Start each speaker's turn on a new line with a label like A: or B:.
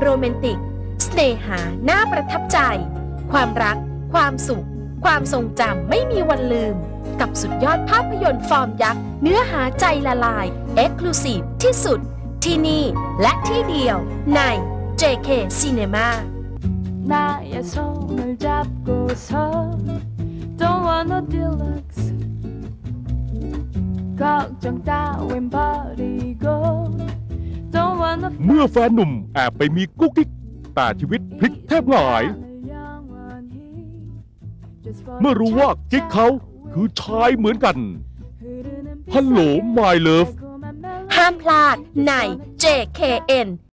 A: โรแมนติก สเนหาน่าประทับใจ ความรัก ความสุข ความทรงจำไม่มีวันลืม กับสุดยอดภาพยนตร์ฟอร์มยักษ์ เนื้อหาใจละลาย เอ็กซ์คลูซีฟที่สุด ที่นี่และที่เดียวใน JK Cinema
B: 나의 손을 잡고서 Don't want no deluxe 걱정 따윈 버리고 Don't want no
C: เมื่อแฟนหนุ่มแอบไปมีกุ๊กกิ๊กแต่ชีวิตพลิกแทบหงาย เมื่อรู้ว่ากิ๊กเขาคือชายเหมือนกันฮัลโหล my love
A: ห้ามพลาดใน JKN